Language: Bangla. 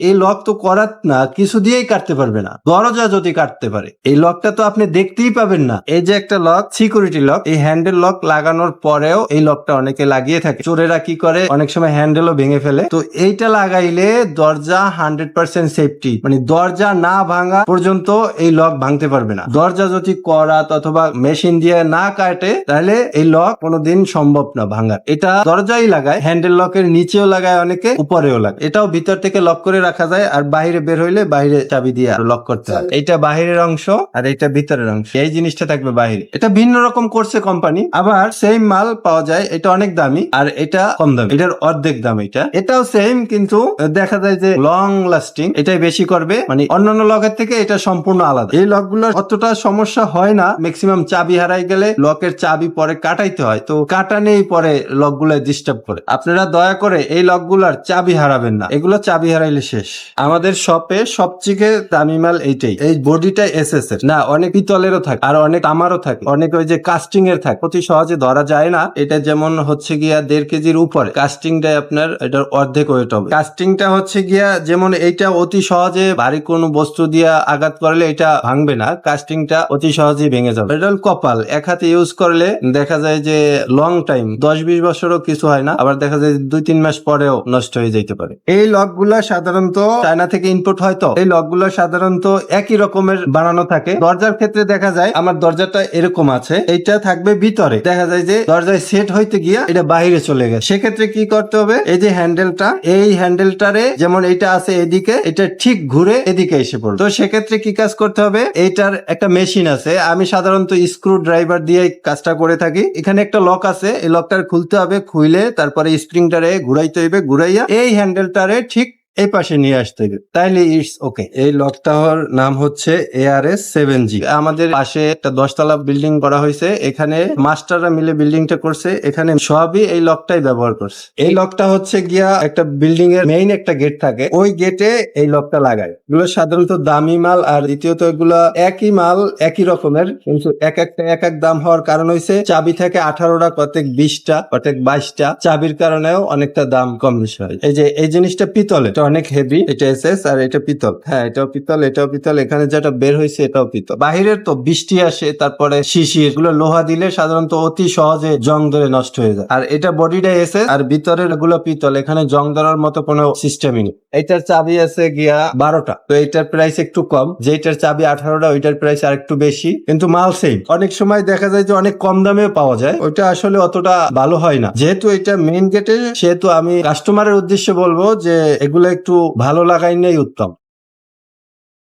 এই লক তো করাত না, কিছু দিয়েই কাটতে পারবে না। দরজা যদি কাটতে পারে। এই লকটা তো আপনি দেখতেই পাবেন না। এই যে একটা লক সিকিউরিটি লক, এই হ্যান্ডেল লক লাগানোর পরেও এই লকটা অনেকে লাগিয়ে থাকে। চোরেরা কি করে? অনেক সময় হ্যান্ডেলও ভেঙে ফেলে। তো এইটা লাগাইলে দরজা হান্ড্রেড পার্সেন্ট সেফটি মানে দরজা না ভাঙা পর্যন্ত এই লক ভাঙতে পারবে না। দরজা যদি করাত অথবা মেশিন দিয়ে না কাটে, তাহলে এই লক কোনোদিন সম্ভব না ভাঙার। এটা দরজাই লাগায় হ্যান্ডেল লকের নিচেও লাগায় অনেকে, উপরেও লাগায়। এটাও ভিতর থেকে লক করে রাখা যায় আর বাইরে বের হইলে বাইরে চাবি দিয়ে লক করতে হয়। এটা বাহিরের অংশ আর এটা ভিতরের অংশ। এই জিনিসটা থাকবে বাইরে এটা ভিন্ন রকম করছে কোম্পানি আবার সেম মাল পাওয়া যায়। এটা অনেক দামি আর এটা কম দামি। এটার অর্ধেক দাম এটা। এটাও সেম কিন্তু দেখা যায় যে লং লাস্টিং এটাই বেশি করবে। মানে অন্যান্য লকের থেকে এটা সম্পূর্ণ আলাদা। এই লক লকগুলোর অতটা সমস্যা হয় না। ম্যাক্সিমাম চাবি হারাই গেলে লকের চাবি পরে কাটাইতে হয়। তো কাটা নেই পরে লকগুলো ডিস্টার্ব করে। আপনারা দয়া করে এই লকগুলার চাবি হারাবেন না। এগুলো চাবি হারাইলে শেষ। আমাদের শপে সবচেয়ে দামি মাল এইটাই। এই বডিটা এস এস এর। না, অনেক পিতলেরও থাকে, আর অনেক তামারও থাকে। অনেক ওই যে কাস্টিং এর থাকে। অতি সহজে ধরা যায় না। এটা যেমন হচ্ছে গিয়া দেড় কেজির উপরে। কাস্টিংটা আপনার এটার অর্ধেক ওয়েট হবে। কাস্টিংটা হচ্ছে গিয়া যেমন এইটা অতি সহজে ভারী কোনো বস্তু দিয়ে আঘাত করলে এটা ভাঙবে না। কাস্টিংটা অতি সহজেই ভেঙে যাবে। এটা কপাল। এক হাতে ইউজ করলে দেখা যায় যে লং টাইম দশ বিশ বছরও কিছু হয় না। আবার দেখা যায় দুই তিন মাস পরেও নষ্ট হয়ে যেতে পারে। এই লকগুলা সাধারণত চায়না থেকে ইনপুট হয় তো এই লকগুলো সাধারণত একই রকমের বানানো থাকে। দরজার ক্ষেত্রে দেখা যায়, আমার দরজাটা এরকম আছে। এইটা থাকবে ভিতরে। দেখা যায় যে দরজায় সেট হইতে গিয়া এটা বাইরে চলে গেছে। সেক্ষেত্রে কি করতে হবে? এই যে হ্যান্ডেলটা এই হ্যান্ডেলটারে যেমন এটা আছে এদিকে, এটা ঠিক ঘুরে এদিকে এসে পড়বে। তো সেক্ষেত্রে কি কাজ করতে হবে? এইটার একটা মেশিন আছে। আমি সাধারণত স্ক্রু ড্রাইভার দিয়ে কাজটা করে থাকি। এখানে একটা লক আছে। এই লকটার খুলতে হবে, খুইলে তারপরে স্প্রিংটারে ঘুরাইতে হইবে। ঘুরাইয়া এই হ্যান্ডেলটারে ঠিক এই পাশে নিয়ে আসতে হবে। তাইলে ইটস ওকে এই লকটার নাম হচ্ছে এআরএস সেভেন জি আমাদের পাশে একটা দশতলা বিল্ডিং করা হয়েছে। এখানে মাস্টাররা মিলে বিল্ডিংটা করছে। এখানে সবই এই লকটাই ব্যবহার করছে। এই লকটা হচ্ছে গিয়া একটা বিল্ডিং এর মেইন একটা গেট থাকে। ওই গেটে এই লকটা লাগায়। এগুলো সাধারণত দামি মাল আর দ্বিতীয়ত এগুলো একই মাল, একই রকমের। কিন্তু এক একটা, এক এক দাম হওয়ার কারণ হয়েছে চাবি থেকে আঠারোটা, প্রত্যেক বিশটা, প্রত্যেক বাইশটা। চাবির কারণেও অনেকটা দাম কম বেশি হয়। এই যে, এই জিনিসটা পিতলে অনেক হেভি এটা এসএস আর এটা পিতল। হ্যাঁ এটাও পিতল এটাও পিতল। এখানে যেটা বের হয়েছে, এটাও পিতল। বাহিরের তো বৃষ্টি আসে, তারপরে শিশির এগুলো লোহা দিলে সাধারণত অতি সহজে জং ধরে নষ্ট হয়ে যায়। আর এটা বডিটা এসএস আর ভিতরেরগুলো পিতল, এখানে জং ধরার মতো কোনো সিস্টেমই নেই। এটার চাবি আছে গিয়া বারোটা। তো এটার প্রাইস একটু কম। যেটার চাবি আঠারোটা, ওইটার প্রাইস আর একটু বেশি। কিন্তু মাল সেম অনেক সময় দেখা যায় যে অনেক কম দামেও পাওয়া যায়। ওইটা আসলে অতটা ভালো হয় না। যেহেতু এটা মেইন গেটে সেহেতু আমি কাস্টমারের উদ্দেশ্যে বলব যে এগুলো একটু ভালো লাগাই নেই উত্তম।